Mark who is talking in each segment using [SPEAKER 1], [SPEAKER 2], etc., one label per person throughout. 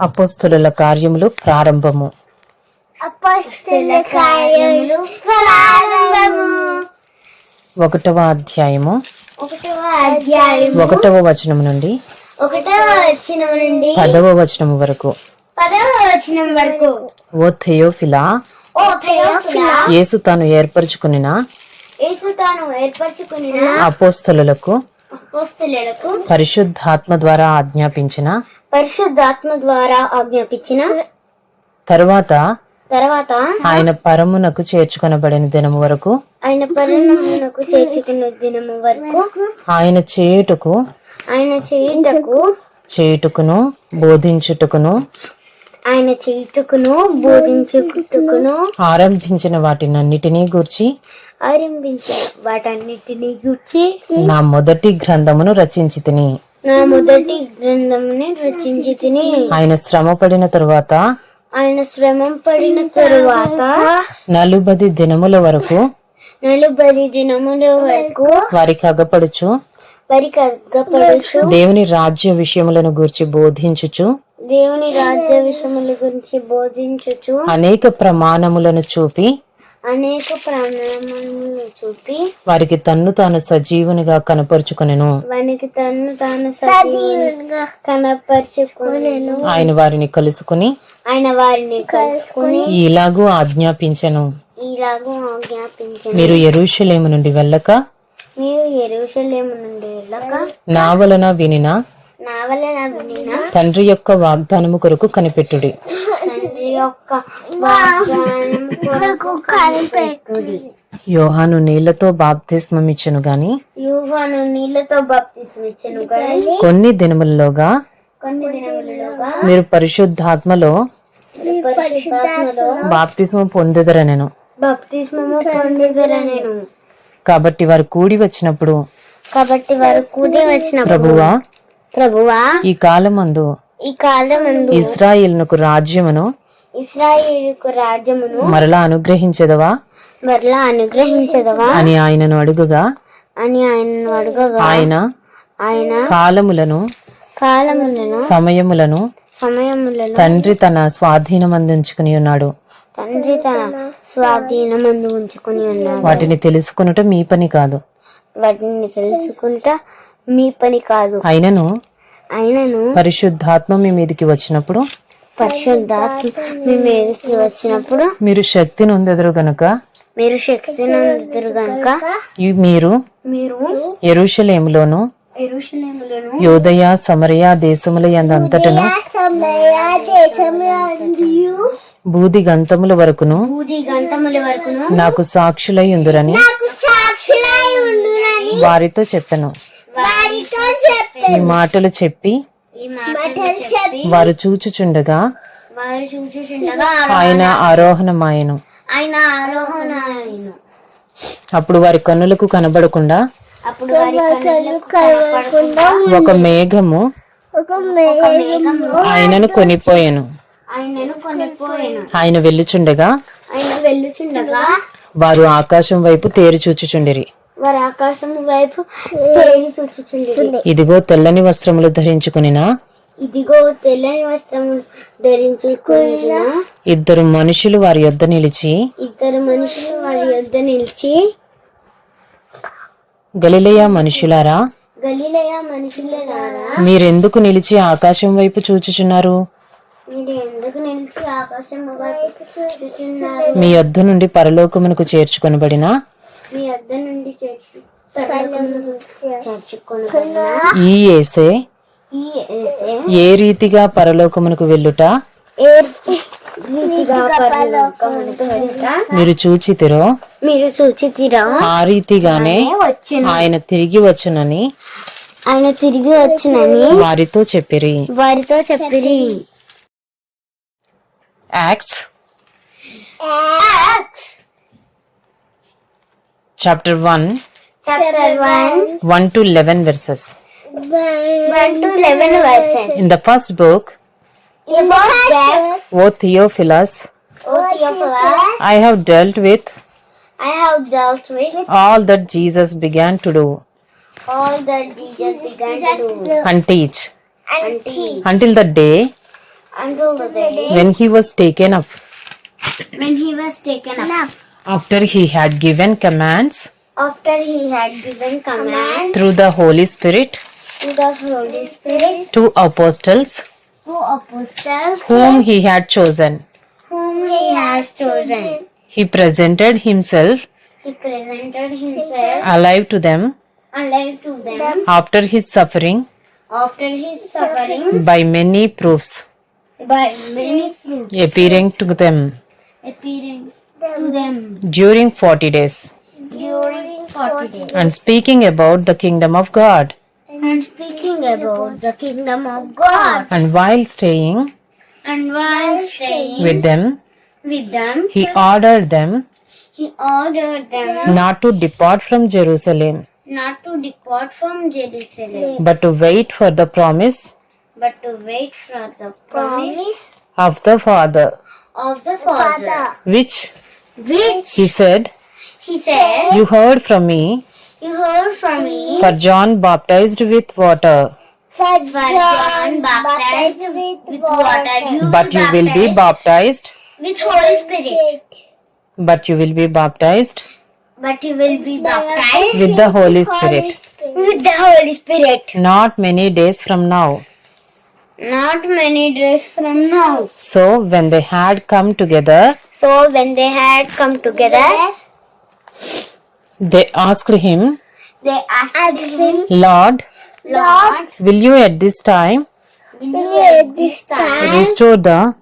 [SPEAKER 1] అపోస్తుల కార్యములు ప్రారంభము. ఒకటవ అధ్యాయము.
[SPEAKER 2] ఒకటవ
[SPEAKER 1] వచనం నుండి
[SPEAKER 2] ఒకటవ వచనం నుండి
[SPEAKER 1] పదవ వచనం వరకు.
[SPEAKER 2] పదవ వచనం వరకు.
[SPEAKER 1] ఓ థెయోఫిలా
[SPEAKER 2] ఓ థెయోఫిలా.
[SPEAKER 1] యేసు తాను ఏర్పరచుకునిన
[SPEAKER 2] యేసు తాను
[SPEAKER 1] అపోస్తలులకు పరిశుద్ధాత్మ ద్వారా ఆజ్ఞాపించిన
[SPEAKER 2] పరిశుద్ధాత్మ ద్వారా ఆజ్ఞాపించిన
[SPEAKER 1] తరువాత
[SPEAKER 2] తర్వాత
[SPEAKER 1] ఆయన పరమునకు చేర్చుకొనబడిన దినము వరకు
[SPEAKER 2] ఆయన పరిణామమునకు చేర్చుకున్న దినము వరకు
[SPEAKER 1] ఆయన చేయుటకు
[SPEAKER 2] ఆయన చేయుటకు
[SPEAKER 1] చేయుటకును బోధించుటకును
[SPEAKER 2] ఆయన చేయుటకును బోధించుటకును
[SPEAKER 1] ఆరంభించిన వాటినన్నిటినీ గూర్చి
[SPEAKER 2] ఆరంభించిన వాటన్నిటిని గుర్చి
[SPEAKER 1] నా మొదటి గ్రంథమును రచించి తిని.
[SPEAKER 2] నా మొదటి గ్రంథముని రచించి తిని.
[SPEAKER 1] ఆయన శ్రమ పడిన తరువాత
[SPEAKER 2] ఆయన శ్రమం పడిన తరువాత
[SPEAKER 1] నలుబది దినముల వరకు
[SPEAKER 2] నలుబది దినముల వరకు
[SPEAKER 1] వారికి అగపడుచు
[SPEAKER 2] వారికి అగ్గపడుచు
[SPEAKER 1] దేవుని రాజ్య విషయములను గూర్చి బోధించుచు
[SPEAKER 2] దేవుని రాజ్య విషయముల గురించి బోధించుచు
[SPEAKER 1] అనేక ప్రమాణములను చూపి
[SPEAKER 2] అనేక ప్రాణములను చూపి
[SPEAKER 1] వారికి తన్ను తాను సజీవునిగా కనపరుచుకొనెను.
[SPEAKER 2] వానికి తను తాను సజీవంగా కనపరుచుకునేను.
[SPEAKER 1] ఆయన వారిని కలుసుకుని
[SPEAKER 2] ఆయన వారిని కలుసుకుని
[SPEAKER 1] ఇలాగూ ఆజ్ఞాపించెను.
[SPEAKER 2] ఇలాగూ ఆజ్ఞాపించను.
[SPEAKER 1] మీరు ఎరుషలేము నుండి వెళ్ళక
[SPEAKER 2] మీరు ఎరుషలేము నుండి వెళ్ళక
[SPEAKER 1] నా వలన వినిన
[SPEAKER 2] నా వలన వినిన
[SPEAKER 1] తండ్రి యొక్క వాగ్దానము కొరకు కనిపెట్టుడి. యోహాను నీళ్ళతో బాప్తిస్మమిచ్చెను గాని
[SPEAKER 2] యూహాను నీళ్ళతో బాప్తిస్మిచ్చను కానీ
[SPEAKER 1] కొన్ని దినములలోగా
[SPEAKER 2] కొన్ని దినములలోగా
[SPEAKER 1] మీరు పరిశుద్ధాత్మలో బాప్తిస్మ పొందెదరనెను.
[SPEAKER 2] బాప్తిస్మము పొందిదర నేను
[SPEAKER 1] కాబట్టి వారు కూడి వచ్చినప్పుడు
[SPEAKER 2] కాబట్టి వారు కూడి వచ్చిన
[SPEAKER 1] ప్రభువా
[SPEAKER 2] ప్రభువా
[SPEAKER 1] ఈ కాలమందు
[SPEAKER 2] ఈ కాలమందు
[SPEAKER 1] ఇస్రాయిల్నకు రాజ్యమును
[SPEAKER 2] ఇస్రాయేలుకు రాజ్యమును
[SPEAKER 1] మరలా అనుగ్రహించదవా?
[SPEAKER 2] మరలా అనుగ్రహించదవా?
[SPEAKER 1] అని ఆయనను అడుగుగా
[SPEAKER 2] అని ఆయనను అడగగా
[SPEAKER 1] ఆయన
[SPEAKER 2] ఆయన
[SPEAKER 1] కాలములను
[SPEAKER 2] కాలములను
[SPEAKER 1] సమయములను
[SPEAKER 2] సమయములను
[SPEAKER 1] తండ్రి తన స్వాధీనమందించుకుని ఉన్నాడు.
[SPEAKER 2] తండ్రి తన స్వాధీనమందు ఉంచుకుని ఉన్నాడు.
[SPEAKER 1] వాటిని తెలుసుకునుట మీ పని కాదు.
[SPEAKER 2] వాటిని తెలుసుకుంటా మీ పని కాదు.
[SPEAKER 1] అయినను
[SPEAKER 2] అయినను
[SPEAKER 1] పరిశుద్ధాత్మ మీ మీదికి వచ్చినప్పుడు
[SPEAKER 2] పరిశుద్ధాత్మ మీ మీదకి వచ్చినప్పుడు
[SPEAKER 1] మీరు శక్తి నొందెదరు గనుక
[SPEAKER 2] మీరు శక్తిని అందుతారు గనుక
[SPEAKER 1] మీరు
[SPEAKER 2] మీరు
[SPEAKER 1] ఎరుషలేములోను యోదయ సమరయ దేశముల యందంతటను బూది గంతముల వరకును
[SPEAKER 2] బూది గంటముల వరకును
[SPEAKER 1] నాకు సాక్షులై ఉందురని వారితో చెప్పెను. ఈ మాటలు చెప్పి
[SPEAKER 2] ఈ మాటలు చెప్పి
[SPEAKER 1] వారు చూచుచుండగా
[SPEAKER 2] వారు చూచుచుండగా
[SPEAKER 1] ఆయన ఆరోహణమాయను.
[SPEAKER 2] ఆయన
[SPEAKER 1] అప్పుడు వారి కన్నులకు కనబడకుండా
[SPEAKER 2] అప్పుడు వారి కన్నులకు కనపడకుండా
[SPEAKER 1] ఒక మేఘము ఆయనను కొనిపోయాను. ఆయన వెళ్ళుచుండగా వారు ఆకాశం వైపు తేరి చూచుచుండిరి.
[SPEAKER 2] వారు ఆకాశం వైపు
[SPEAKER 1] ఇదిగో తెల్లని వస్త్రములు ధరించుకునిన?
[SPEAKER 2] ఇదిగో తెల్లని వస్త్రములు ధరించుకున్న?
[SPEAKER 1] ఇద్దరు మనుషులు వారి యొద్ద నిలిచి
[SPEAKER 2] ఇద్దరు మనుషులు వారి యొద్ద నిలిచి
[SPEAKER 1] గలిలయ మనుషులారా?
[SPEAKER 2] గలిలయ మనుషులరారా
[SPEAKER 1] మీరెందుకు నిలిచి ఆకాశం వైపు చూచుచున్నారు?
[SPEAKER 2] మీరు ఎందుకు నిలిచి ఆకాశం వైపు చూచుచున్నారు?
[SPEAKER 1] మీ యొద్ద నుండి పరలోకమునకు చేర్చుకొనబడిన?
[SPEAKER 2] మీ వద్ద నుండి చేర్చు చేర్చుకున్న
[SPEAKER 1] ఈ ఏసే ఏ రీతిగా పరలోకమునకు వెళ్ళుట?
[SPEAKER 2] ఏ రీతిగా పరలోకమునకు వెళ్ళుట?
[SPEAKER 1] మీరు చూచితిరో?
[SPEAKER 2] మీరు చూచితిరా?
[SPEAKER 1] ఆ రీతిగానే
[SPEAKER 2] వచ్చిన.
[SPEAKER 1] ఆయన తిరిగి వచ్చునని
[SPEAKER 2] ఆయన తిరిగి వచ్చినని
[SPEAKER 1] వారితో చెప్పిరి.
[SPEAKER 2] వారితో చెప్పిరి.
[SPEAKER 1] Acts chapter 1
[SPEAKER 2] chapter 1
[SPEAKER 1] 1 to 11 verses.
[SPEAKER 2] 1 to 11 verses.
[SPEAKER 1] In the first book
[SPEAKER 2] in the first book
[SPEAKER 1] o theophilus
[SPEAKER 2] o theophilus
[SPEAKER 1] i have dealt with
[SPEAKER 2] i have dealt with
[SPEAKER 1] all that jesus began to do
[SPEAKER 2] all that jesus began to do
[SPEAKER 1] and teach
[SPEAKER 2] and teach
[SPEAKER 1] until the day
[SPEAKER 2] until the day
[SPEAKER 1] when he was taken up.
[SPEAKER 2] when he was taken up.
[SPEAKER 1] After he had given commands.
[SPEAKER 2] After he had given command
[SPEAKER 1] through the Holy Spirit.
[SPEAKER 2] To the Holy Spirit,
[SPEAKER 1] to apostles.
[SPEAKER 2] To apostles.
[SPEAKER 1] Whom he had chosen,
[SPEAKER 2] whom he has chosen,
[SPEAKER 1] he presented himself.
[SPEAKER 2] He presented himself.
[SPEAKER 1] Alive to them.
[SPEAKER 2] Alive to them.
[SPEAKER 1] After his suffering.
[SPEAKER 2] After his suffering.
[SPEAKER 1] By many proofs,
[SPEAKER 2] by many fruits
[SPEAKER 1] appearing to them.
[SPEAKER 2] Appearing to them.
[SPEAKER 1] During forty days,
[SPEAKER 2] during 40 days.
[SPEAKER 1] And speaking about the kingdom of God.
[SPEAKER 2] and speaking about the kingdom of God.
[SPEAKER 1] And while staying
[SPEAKER 2] And while staying
[SPEAKER 1] with them,
[SPEAKER 2] with them,
[SPEAKER 1] he ordered them
[SPEAKER 2] he ordered them
[SPEAKER 1] not to depart from Jerusalem,
[SPEAKER 2] not to depart from Jerusalem,
[SPEAKER 1] but to wait for the promise
[SPEAKER 2] but to wait for the promise
[SPEAKER 1] of the Father,
[SPEAKER 2] of the Father,
[SPEAKER 1] which
[SPEAKER 2] which
[SPEAKER 1] he said,
[SPEAKER 2] he said,
[SPEAKER 1] You heard from me,
[SPEAKER 2] You heard from me,
[SPEAKER 1] for John baptized with water,
[SPEAKER 2] for John baptized with water, you
[SPEAKER 1] but you will be
[SPEAKER 2] baptized
[SPEAKER 1] baptized,
[SPEAKER 2] with Holy Spirit.
[SPEAKER 1] but you will be baptized
[SPEAKER 2] But you will be baptized
[SPEAKER 1] with the Holy Spirit.
[SPEAKER 2] with the Holy Spirit.
[SPEAKER 1] Not many days from now.
[SPEAKER 2] Not many days from now.
[SPEAKER 1] So when they had come together,
[SPEAKER 2] So when they had come together,
[SPEAKER 1] they asked him,
[SPEAKER 2] they asked him,
[SPEAKER 1] Lord,
[SPEAKER 2] Lord,
[SPEAKER 1] will you at this time
[SPEAKER 2] will you at this time
[SPEAKER 1] restore the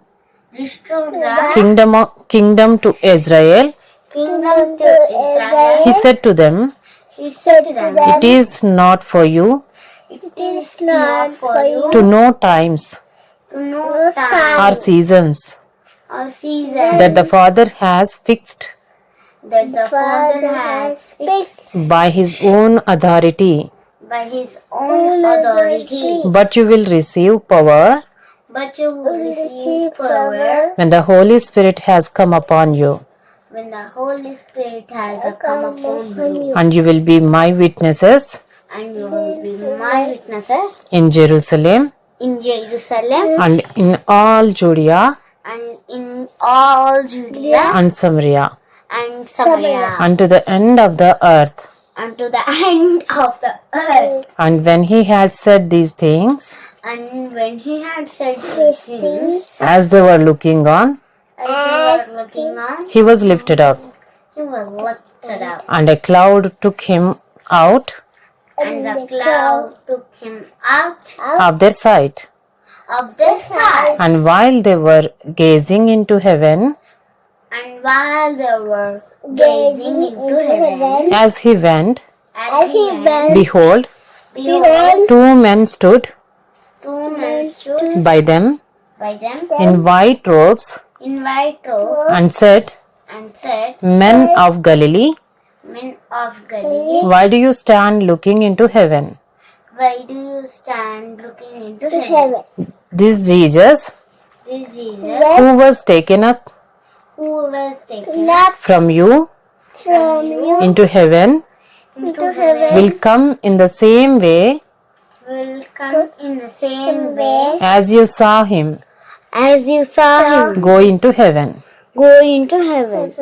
[SPEAKER 2] restore the
[SPEAKER 1] kingdom of, kingdom to Israel?
[SPEAKER 2] kingdom to Israel?
[SPEAKER 1] He said to them,
[SPEAKER 2] He said to them,
[SPEAKER 1] It is not for you
[SPEAKER 2] It is not for you
[SPEAKER 1] to know times
[SPEAKER 2] to know time
[SPEAKER 1] or seasons
[SPEAKER 2] or season
[SPEAKER 1] that the Father has fixed.
[SPEAKER 2] That the Father has fixed
[SPEAKER 1] by his own authority,
[SPEAKER 2] by His own authority.
[SPEAKER 1] but you will receive power
[SPEAKER 2] But you will receive power
[SPEAKER 1] when the Holy Spirit has come upon you,
[SPEAKER 2] when the Holy Spirit has come upon you,
[SPEAKER 1] and you will be my witnesses
[SPEAKER 2] and you will be my witnesses
[SPEAKER 1] in Jerusalem
[SPEAKER 2] in Jerusalem
[SPEAKER 1] and in all Judea
[SPEAKER 2] and in all Judea
[SPEAKER 1] and Samaria
[SPEAKER 2] and Samaria
[SPEAKER 1] unto the end of the earth.
[SPEAKER 2] unto the end of the earth.
[SPEAKER 1] And when he had said these things,
[SPEAKER 2] And when he had said these things,
[SPEAKER 1] as they were looking on,
[SPEAKER 2] as they were looking on,
[SPEAKER 1] he was lifted up,
[SPEAKER 2] he was lifted up,
[SPEAKER 1] and a cloud took him out
[SPEAKER 2] and the cloud took him out
[SPEAKER 1] of their sight.
[SPEAKER 2] Of their sight.
[SPEAKER 1] And while they were gazing into heaven,
[SPEAKER 2] And while they were gazing into heaven,
[SPEAKER 1] as he went,
[SPEAKER 2] as he went,
[SPEAKER 1] behold,
[SPEAKER 2] behold,
[SPEAKER 1] two men stood
[SPEAKER 2] two men stood
[SPEAKER 1] by them
[SPEAKER 2] by them
[SPEAKER 1] in white robes
[SPEAKER 2] in white robes
[SPEAKER 1] and said,
[SPEAKER 2] and said,
[SPEAKER 1] Men of Galilee,
[SPEAKER 2] Men of Galilee,
[SPEAKER 1] why do you stand looking into heaven?
[SPEAKER 2] why do you stand looking into heaven?
[SPEAKER 1] This Jesus,
[SPEAKER 2] This Jesus,
[SPEAKER 1] who was taken up
[SPEAKER 2] who was taken up
[SPEAKER 1] from you
[SPEAKER 2] from you
[SPEAKER 1] into heaven,
[SPEAKER 2] into heaven,
[SPEAKER 1] will come in the same way
[SPEAKER 2] will come in the same way
[SPEAKER 1] as you saw him
[SPEAKER 2] as you saw him
[SPEAKER 1] go into heaven.
[SPEAKER 2] go into heaven.